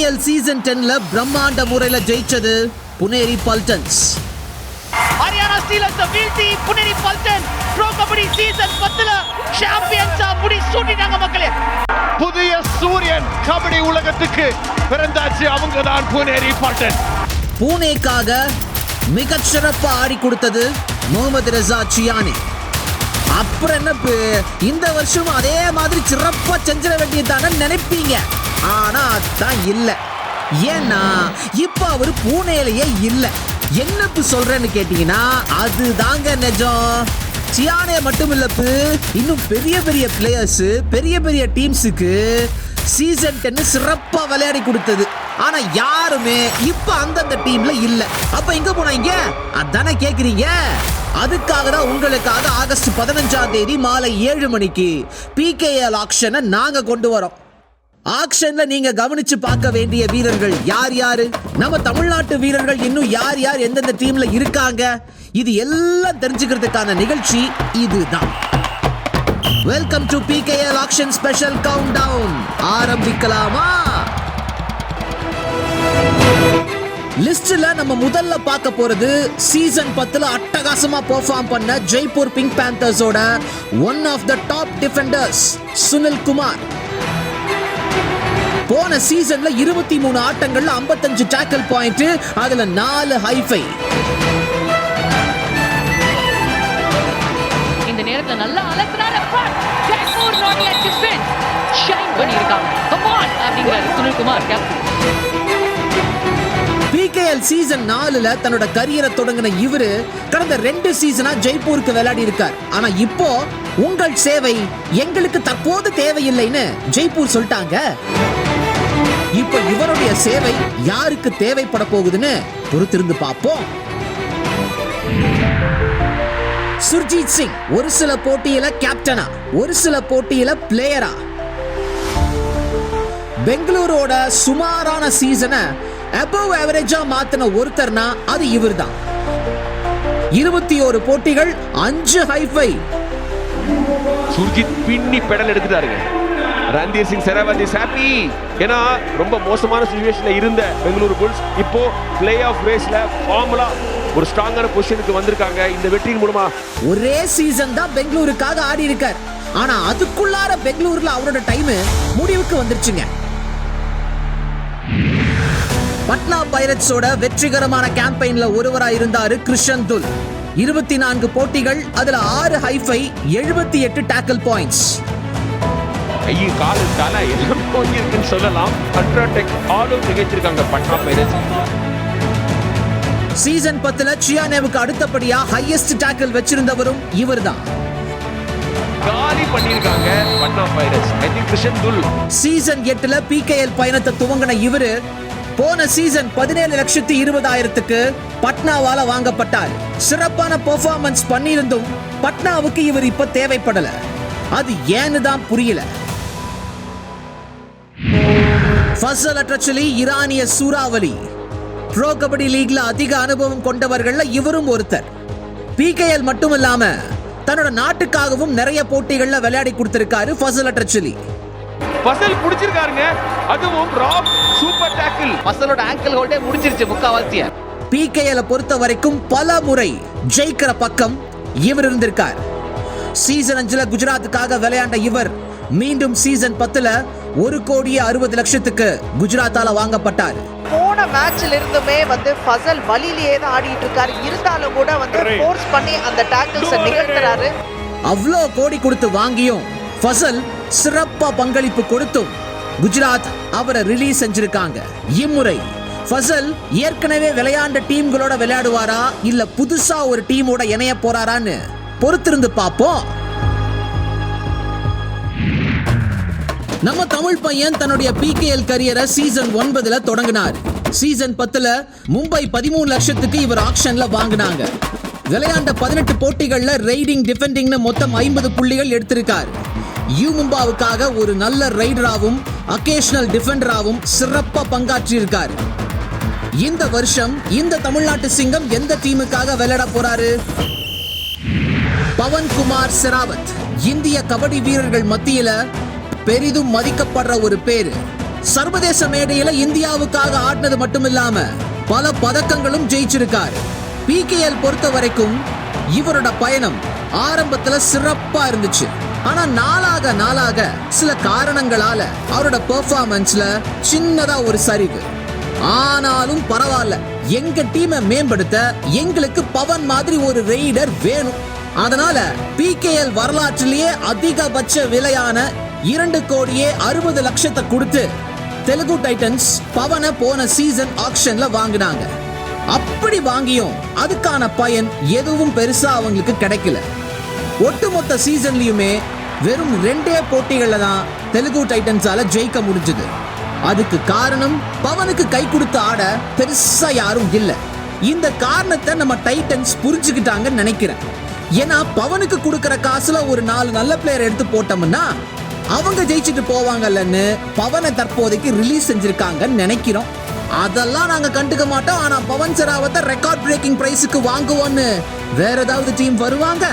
PKL season டென்ல பிரம்மாண்ட முறையில ஜெயிச்சது புனேரி பல்டன்ஸ். ஹரியானா ஸ்டீலர்ஸ் வீழ்த்தி புனேரி பல்டன் ப்ரோ கபடி சீசன் பத்துல சாம்பியன்ஸா முடி சூட்டிட்டாங்க மக்களே. புதிய சூரியன் கபடி உலகத்துக்கு பிறந்தாச்சு அவங்க தான் புனேரி பாட்டன் பூனேக்காக மிகச் சிறப்பா ஆடி கொடுத்தது முகமது ரசா சியானி. அப்புறம் என்ன இந்த வருஷம் அதே மாதிரி சிறப்பா செஞ்சிட வேண்டியதான நினைப்பீங்க. ஆனா அதான் இல்ல. ஏன்னா இப்ப அவர் பூனேலையே இல்ல. என்னப்பு சொல்றேன்னு கேட்டீங்கன்னா அதுதாங்க நிஜம். சியானே மட்டும் இல்லப்பு இன்னும் பெரிய பெரிய பிளேயர்ஸ் பெரிய பெரிய டீம்ஸுக்கு சீசன் டென் சிறப்பா விளையாடி கொடுத்தது. ஆனா யாருமே இப்ப அந்தந்த டீம்ல இல்ல. அப்ப எங்க போனாங்க அதானே கேக்குறீங்க? அதுக்காக தான் உங்களுக்காக ஆகஸ்ட் பதினஞ்சாம் தேதி மாலை ஏழு மணிக்கு பிகேஎல் ஆக்ஷனை நாங்க கொண்டு வரோம். ஆக்ஷன்ல நீங்க கவனிச்சு பார்க்க வேண்டிய வீரர்கள் யார் யாரு? நம்ம தமிழ்நாட்டு வீரர்கள் இன்னும் யார் யார் எந்தெந்த டீம்ல இருக்காங்க? இது எல்லாம் தெரிஞ்சுக்கிறதுக்கான நிகழ்ச்சி இதுதான். Welcome to PKL action special countdown ஆரம்பிக்கலாமா? லிஸ்ட்ல நம்ம முதல்ல பார்க்க போறது சீசன் பத்துல அட்டகாசமா பெர்ஃபார்ம் பண்ண Jaipur pink பேந்தர்ஸோட one of the top defenders Sunil Kumar. போன சீசன்ல இருபத்தி மூணு ஆட்டங்கள்ல 55 டேக்கல் பாயிண்ட் அதுல நாலு ஹைஃபை இந்த நேரத்துல நல்லா ஷைன் பண்ணியிருக்காங்க அப்படிங்கிறாரு சுனில்குமார் கேப்டன் பிகேஎல் சீசன் நாலுல தன்னோட கரியரை தொடங்கின இவரு கடந்த ரெண்டு சீசனா ஜெய்ப்பூருக்கு விளையாடி இருக்கார். ஆனா இப்போ உங்கள் சேவை எங்களுக்கு தற்போது தேவையில்லைன்னு ஜெய்ப்பூர் சொல்லிட்டாங்க. இப்ப இவருடைய சேவை யாருக்கு தேவைப்பட போகுதுன்னு பொறுத்திருந்து பார்ப்போம். சுர்ஜித் சிங் ஒரு சில போட்டியில கேப்டனா ஒரு சில போட்டியில பிளேயரா பெங்களூரோட சுமாரான சீசனை அபவ் ஆவரேஜா மாத்தின ஒருத்தர்னா அது இவர்தான். இருபத்தி ஒரு போட்டிகள் அஞ்சு ஹைஃபை சுர்ஜித் பின்னி பெடல் எடுத்துட்டாருங்க. ரந்தீர் சிங் செராவதி ஹாப்பி ஏன்னா ரொம்ப மோசமான சுச்சுவேஷனில் இருந்த பெங்களூரு புல்ஸ். இப்போ பிளே ஆஃப் ரேஸ்ல ஃபார்முலா ஒரு ஸ்ட்ராங்கான பொசிஷனுக்கு வந்திருக்காங்க. இந்த வெற்றியின் மூலமா ஒரே சீசன் தான் பெங்களூருக்காக ஆடி இருக்கார். ஆனா அதுக்குள்ளார பெங்களூர்ல அவரோட டைம் முடிவுக்கு வந்துருச்சுங்க. பட்னா பைரட்ஸோட வெற்றிகரமான கேம்பெயின்ல ஒருவரா இருந்தாரு கிருஷன் துல். இருபத்தி நான்கு போட்டிகள் அதுல ஆறு ஹைஃபை எழுபத்தி எட்டு டேக்கல் பாயிண்ட்ஸ் கை காலு தலை எல்லாம் போயிருக்குன்னு சொல்லலாம். அல்ட்ராடெக் ஆலும் நிகழ்ச்சிருக்காங்க பட்னா பைரட்ஸ் சீசன் பத்துல சியானேவுக்கு அடுத்தபடியா ஹையஸ்ட் டேக்கிள் வச்சிருந்தவரும் இவர்தான். காலி பட்னா பைரட்ஸ் துல் சீசன் எட்டுல பிகேஎல் பயணத்தை துவங்கின இவரு போன சீசன் பதினேழு லட்சத்தி இருபதாயிரத்துக்கு பட்னாவால வாங்கப்பட்டார். சிறப்பான பெர்ஃபார்மன்ஸ் பண்ணியிருந்தும் பட்னாவுக்கு இவர் இப்ப தேவைப்படல. அது ஏன்னு தான் புரியல. ஃபசல் அட்ரச்சலி ஈரானிய சூறாவளி. ப்ரோ கபடி லீக்ல அதிக அனுபவம் கொண்டவர்கள்ல இவரும் ஒருத்தர். பிகேஎல் மட்டும் இல்லாம தன்னோட நாட்டுக்காகவும் நிறைய போட்டிகள்ல விளையாடி கொடுத்திருக்காரு ஃபசல் அட்ரச்சலி பசல் புடிச்சிருக்காருங்க. அதுவும் ராக் சூப்பர் டேக்கிள். மசலோட ஆங்கிள் ஹோல்டே முடிஞ்சிருச்சு முக்காவாசிய. பிகேஎல பொறுத்த வரைக்கும் பல முறை ஜெயிக்கிற பக்கம் இவர் இருந்திருக்கார். சீசன் அஞ்சுல குஜராத்துக்காக விளையாண்ட இவர் மீண்டும் சீசன் பத்துல ஒரு கோடியே அறுபது லட்சத்துக்கு குஜராத்தால வாங்கப்பட்டார். போன மேட்ச்ல இருந்துமே வந்து ஃபசல் வலியிலேயே தான் ஆடிட்டு இருக்காரு. இருந்தாலும் கூட வந்து ஃபோர்ஸ் பண்ணி அந்த டேக்கிள்ஸை நிகழ்த்துறாரு. அவ்வளோ கோடி கொடுத்து வாங்கியும் ஃபசல் சிறப்பா பங்களிப்பு கொடுத்தும் குஜராத் அவரை ரிலீஸ் செஞ்சிருக்காங்க. இம்முறை ஃபசல் ஏற்கனவே விளையாண்ட டீம்களோட விளையாடுவாரா? இல்ல புதுசா ஒரு டீமோட இணைய போறாரான்னு பொறுத்திருந்து பார்ப்போம். நம்ம தமிழ் பையன் தன்னுடைய பிகேஎல் கரியரை சீசன் ஒன்பதுல தொடங்கினார். சீசன் பத்துல மும்பை பதிமூணு லட்சத்துக்கு இவர் ஆக்ஷன்ல வாங்கினாங்க. விளையாண்ட பதினெட்டு போட்டிகள்ல ரைடிங் டிஃபெண்டிங்னு மொத்தம் ஐம்பது புள்ளிகள் எடுத்திருக்கார். யூ மும்பாவுக்காக ஒரு நல்ல ரைடராகவும் அக்கேஷனல் டிஃபெண்டராகவும் சிறப்பா பங்காற்றியிருக்கார். இந்த வருஷம் இந்த தமிழ்நாட்டு சிங்கம் எந்த டீமுக்காக விளையாட போறாரு? பவன்குமார் செராவத். இந்திய கபடி வீரர்கள் மத்தியில பெரிதும் மதிக்கப்படுற ஒரு பேரு. சர்வதேச மேடையில இந்தியாவுக்காக ஆடினது மட்டும் இல்லாம பல பதக்கங்களும் ஜெயிச்சிருக்காரு. பிகேஎல் பொறுத்த வரைக்கும் இவரோட பயணம் ஆரம்பத்துல சிறப்பா இருந்துச்சு. ஆனா நாளாக நாளாக சில காரணங்களால அவரோட பெர்ஃபார்மன்ஸ்ல சின்னதா ஒரு சரிவு. ஆனாலும் பரவாயில்ல. எங்க டீமை மேம்படுத்த எங்களுக்கு பவன் மாதிரி ஒரு ரெய்டர் வேணும். அதனால பிகேஎல் வரலாற்றிலேயே அதிகபட்ச விலையான இரண்டு கோடியே அறுபது லட்சத்தை கொடுத்து தெலுங்கு டைட்டன்ஸ் பவனை போன சீசன் ஆக்ஷன்ல வாங்கினாங்க. அப்படி வாங்கியும் அதுக்கான பயன் எதுவும் பெருசா அவங்களுக்கு கிடைக்கல. ஒட்டுமொத்த சீசன்லயுமே வெறும் ரெண்டே போட்டிகள்ல தான் தெலுங்கு டைட்டன்ஸால ஜெயிக்க முடிஞ்சது. அதுக்கு காரணம் பவனுக்கு கை கொடுத்து ஆட பெருசா யாரும் இல்ல. இந்த காரணத்தை நம்ம டைட்டன்ஸ் புரிஞ்சுக்கிட்டாங்கன்னு நினைக்கிறேன். ஏன்னா பவனுக்கு கொடுக்கற காசுல ஒரு நாலு நல்ல பிளேயர் எடுத்து போட்டோம்னா அவங்க ஜெயிச்சுட்டு போவாங்கல்லன்னு பவனை தற்போதைக்கு ரிலீஸ் செஞ்சிருக்காங்கன்னு நினைக்கிறோம். அதெல்லாம் நாங்க கண்டுக்க மாட்டோம். ஆனா பவன் சராவத்தை ரெக்கார்ட் பிரேக்கிங் பிரைஸுக்கு வாங்குவோம்னு வேற ஏதாவது டீம் வருவாங்க?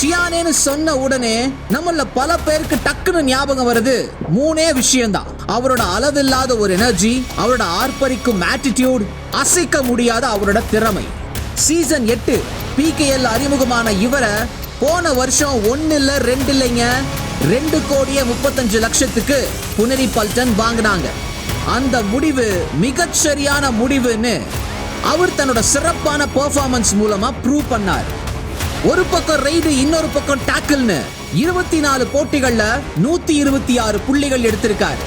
சியானேன்னு சொன்ன உடனே நம்மள பல பேருக்கு டக்குன்னு ஞாபகம் வருது. மூணே விஷயம்தான். அவரோட அளவில்லாத ஒரு எனர்ஜி அவரோட ஆர்ப்பரிக்கும் ஆட்டிடியூட் அசைக்க முடியாத அவரோட திறமை. சீசன் எட்டு பிகேஎல் அறிமுகமான இவரை போன வருஷம் ஒன்னு இல்ல ரெண்டு இல்லைங்க. ரெண்டு கோடியே முப்பத்தஞ்சு லட்சத்துக்கு புனரி பல்டன் வாங்கினாங்க. அந்த முடிவு மிகச்சரியான முடிவுன்னு அவர் தன்னோட சிறப்பான பெர்ஃபார்மன்ஸ் மூலமா ப்ரூவ் பண்ணார். ஒரு பக்கம் ரைடு இன்னொரு பக்கம் டேக்கிள்னு இருபத்தி நாலு போட்டிகள்ல நூத்தி இருபத்தி ஆறு புள்ளிகள் எடுத்திருக்காரு.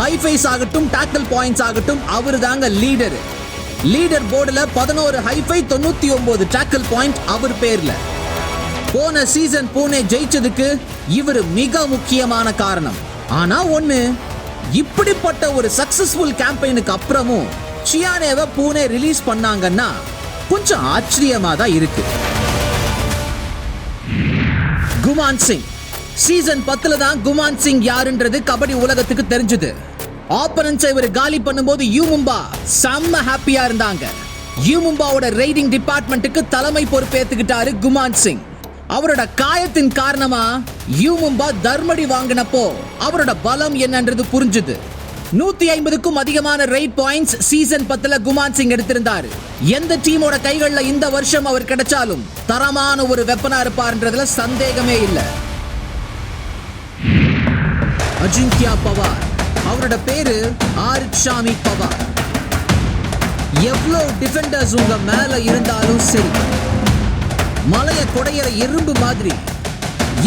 ஹைஃபைஸ் ஆகட்டும் டேக்கிள் பாயிண்ட்ஸ் ஆகட்டும் அவர் தாங்க லீடர் லீடர் போர்டுல பதினோரு ஹைஃபை தொண்ணூத்தி ஒன்பது டேக்கிள் பாயிண்ட் அவர் பேர்ல. போன சீசன் பூனே ஜெயிச்சதுக்கு இவர் மிக முக்கியமான காரணம். ஆனா ஒண்ணு இப்படிப்பட்ட ஒரு சக்சஸ்ஃபுல் கேம்பெயினுக்கு அப்புறமும் சியானேவை பூனே ரிலீஸ் பண்ணாங்கன்னா கொஞ்சம் ஆச்சரியமா தான் இருக்கு. குமான் சிங். சீசன் பத்துல தான் குமான் சிங் யாருன்றது கபடி உலகத்துக்கு தெரிஞ்சது. ஆப்பனன்ஸை இவர் காலி பண்ணும்போது யூ மும்பா செம்ம ஹாப்பியா இருந்தாங்க. யூ மும்பாவோட ரைடிங் டிபார்ட்மெண்ட்டுக்கு தலைமை பொறுப்பேத்துக்கிட்டாரு குமான் சிங். அவரோட காயத்தின் காரணமா யூமும்பா தர்மடி வாங்கினப்போ அவரோட பலம் என்னன்றது புரிஞ்சுது. நூத்தி ஐம்பதுக்கும் அதிகமான ரைட் பாயிண்ட்ஸ் சீசன் பத்துல குமான் சிங் எடுத்திருந்தாரு. எந்த டீமோட கைகள்ல இந்த வருஷம் அவர் கிடைச்சாலும் தரமான ஒரு வெப்பனா இருப்பார்ன்றதுல சந்தேகமே இல்ல. அஜிங்கியா பவார். அவரோட பேரு ஆரித் ஷாமி பவார். எவ்வளவு டிஃபெண்டர்ஸ் உங்க மேல இருந்தாலும் சரி. மலைய குடையிற எறும்பு மாதிரி.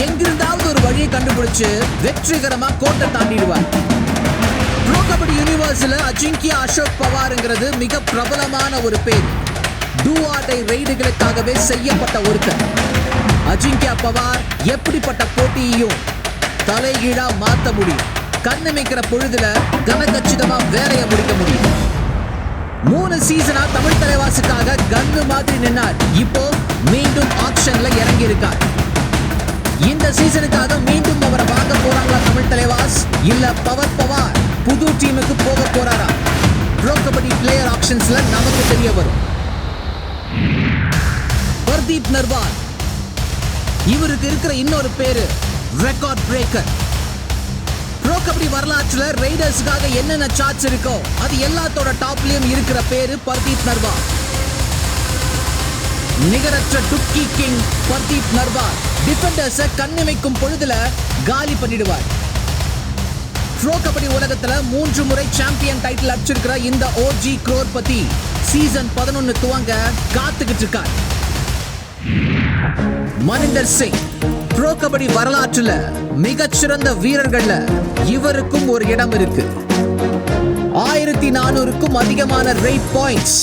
எங்கிருந்தாவது ஒரு வழியை கண்டுபிடிச்சு வெற்றிகரமா கோட்டை தாண்டிடுவார். ப்ரோ கபடி யூனிவர்ஸ்ல அஜிங்கியா அசோக் பவாருங்கிறது மிக பிரபலமான ஒரு பேர். டூ ஆட்டை ரைடுகளுக்காகவே செய்யப்பட்ட ஒருத்தர். அஜிங்கியா பவார் எப்படிப்பட்ட போட்டியையும் தலைகீழா மாத்த முடியும். கண்ணமைக்கிற பொழுதுல கனகச்சிதமா வேலையை முடிக்க முடியும். மூணு சீசனா தமிழ் தலைவாசுக்காக கன்னு மாதிரி நின்னார். இப்போ மீண்டும் ஆக்ஷன்ல இறங்கி இருக்கார் இந்த சீசனுக்காக மீண்டும் அவரை வாங்க போறாங்களா தமிழ் தலைவாஸ்? இல்ல பவர் பவார் புது டீமுக்கு போக போறாரா? ப்ரோ கபடி பிளேயர் ஆக்ஷன்ஸ்ல நமக்கு தெரிய வரும். பர்தீப் நர்வால். இவருக்கு இருக்கிற இன்னொரு பேரு ரெக்கார்ட் பிரேக்கர் ப்ரோ கபடி வரலாற்றுல ரைடர்ஸுக்காக என்னென்ன சார்ட்ஸ் இருக்கோ அது எல்லாத்தோட டாப்லயும் இருக்கிற பேரு பர்தீப் நர்வால். நிகரற்ற டுக்கி கிங் பர்தீப் நர்வால் டிஃபெண்டர்ஸ கண்ணிமைக்கும் பொழுதுல காலி பண்ணிடுவார். ப்ரோ கபடி உலகத்துல மூன்று முறை சாம்பியன் டைட்டில் அடிச்சிருக்கிற இந்த ஓஜி குரோர் பத்தி சீசன் பதினொன்னு துவங்க காத்துக்கிட்டு இருக்கார். மனிந்தர் சிங் ப்ரோ கபடி வரலாற்றுல மிகச்சிறந்த வீரர்கள்ல இவருக்கும் ஒரு இடம் இருக்கு. ஆயிரத்தி நானூறுக்கும் அதிகமான ரேட் பாயிண்ட்ஸ்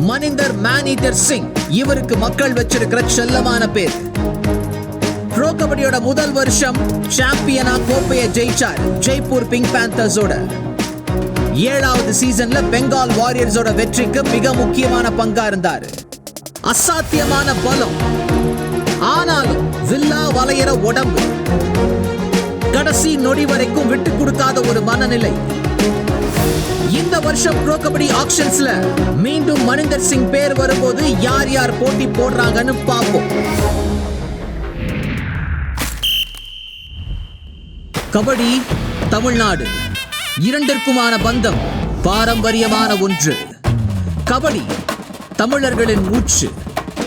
மனிந்தர் மேனீட்டர் சிங் இவருக்கு மக்கள் வச்சிருக்கிற செல்லமான பேர். ப்ரோ கபடியோட முதல் வருஷம் சாம்பியனா கோப்பையை ஜெயிச்சார் ஜெய்ப்பூர் பிங்க் பேந்தர்ஸோட ஏழாவது சீசன்ல பெங்கால் வாரியர்ஸோட வெற்றிக்கு மிக முக்கியமான பங்கா இருந்தார். அசாத்தியமான பலம். ஆனாலும் வில்லா வளையற உடம்பு. கடைசி நொடி வரைக்கும் விட்டு கொடுக்காத ஒரு மனநிலை. இந்த வருஷம் ப்ரோ கபடி ஆக்ஷன்ஸ்ல மீண்டும் மனிந்தர் சிங் பேர் வரும்போது யார் யார் போட்டி போடுறாங்கன்னு பார்ப்போம். கபடி தமிழ்நாடு. இரண்டிற்குமான பந்தம் பாரம்பரியமான ஒன்று. கபடி தமிழர்களின் மூச்சு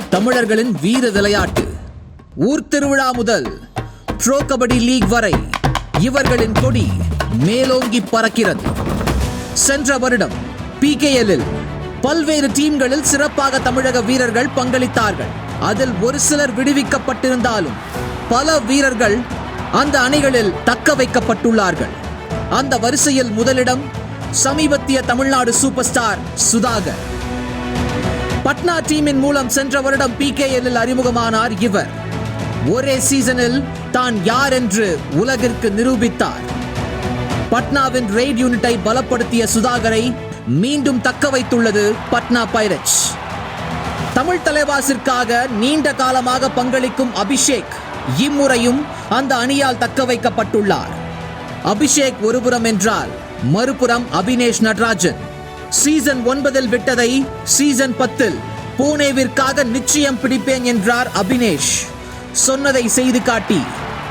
தமிழர்களின் வீர விளையாட்டு. ஊர் திருவிழா முதல் ப்ரோ கபடி லீக் வரை இவர்களின் கொடி மேலோங்கி பறக்கிறது. சென்ற வருடம் பிகேஎல்லில் பல்வேறு டீம்களில் சிறப்பாக தமிழக வீரர்கள் பங்களித்தார்கள். அதில் ஒரு சிலர் விடுவிக்கப்பட்டிருந்தாலும் பல வீரர்கள் அந்த அணிகளில் தக்க வைக்கப்பட்டுள்ளார்கள். அந்த வரிசையில் முதலிடம் சமீபத்திய தமிழ்நாடு சூப்பர் ஸ்டார் சுதாகர். பட்னா டீமின் மூலம் சென்ற வருடம் பிகேஎல்லில் அறிமுகமானார் இவர். ஒரே சீசனில் தான் யார் என்று உலகிற்கு நிரூபித்தார். பட்னாவின் ரெய்ட் யூனிட்டை பலப்படுத்திய சுதாகரை மீண்டும் தக்க வைத்துள்ளது பட்னா பைரட்ஸ் தமிழ் தலைவாசிற்காக நீண்ட காலமாக பங்களிக்கும் அபிஷேக் இம்முறையும் அந்த அணியால் தக்க வைக்கப்பட்டுள்ளார். அபிஷேக் ஒருபுறம் என்றால் மறுபுறம் அபினேஷ் நடராஜன். சீசன் ஒன்பதில் விட்டதை சீசன் பத்தில் பூனேவிற்காக நிச்சயம் பிடிப்பேன் என்றார் அபினேஷ். சொன்னதை செய்து காட்டி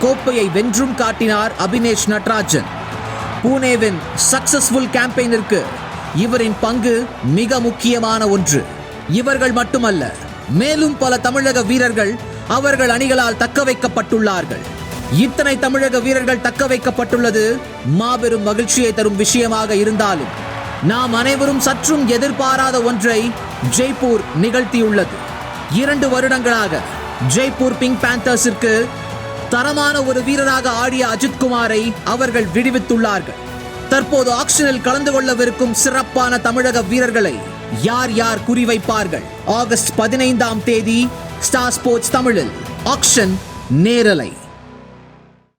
கோப்பையை வென்றும் காட்டினார் அபினேஷ் நடராஜன். பூனேவின் சக்சஸ்ஃபுல் கேம்பெயினிற்கு இவரின் பங்கு மிக முக்கியமான ஒன்று. இவர்கள் மட்டுமல்ல மேலும் பல தமிழக வீரர்கள் அவர்கள் அணிகளால் தக்க வைக்கப்பட்டுள்ளார்கள் இத்தனை தமிழக வீரர்கள் தக்க வைக்கப்பட்டுள்ளது மாபெரும் மகிழ்ச்சியை தரும் விஷயமாக இருந்தாலும் நாம் அனைவரும் சற்றும் எதிர்பாராத ஒன்றை ஜெய்ப்பூர் நிகழ்த்தியுள்ளது. இரண்டு வருடங்களாக ஜெய்ப்பூர் பிங்க் பேந்தர்ஸிற்கு தரமான ஒரு வீரராக ஆடிய அஜித்குமாரை அவர்கள் விடுவித்துள்ளார்கள். தற்போது ஆக்ஷனில் கலந்து கொள்ளவிருக்கும் சிறப்பான தமிழக வீரர்களை யார் யார் குறிவைப்பார்கள்? ஆகஸ்ட் பதினைந்தாம் தேதி ஸ்டார் ஸ்போர்ட்ஸ் தமிழில் ஆக்ஷன் நேரலை.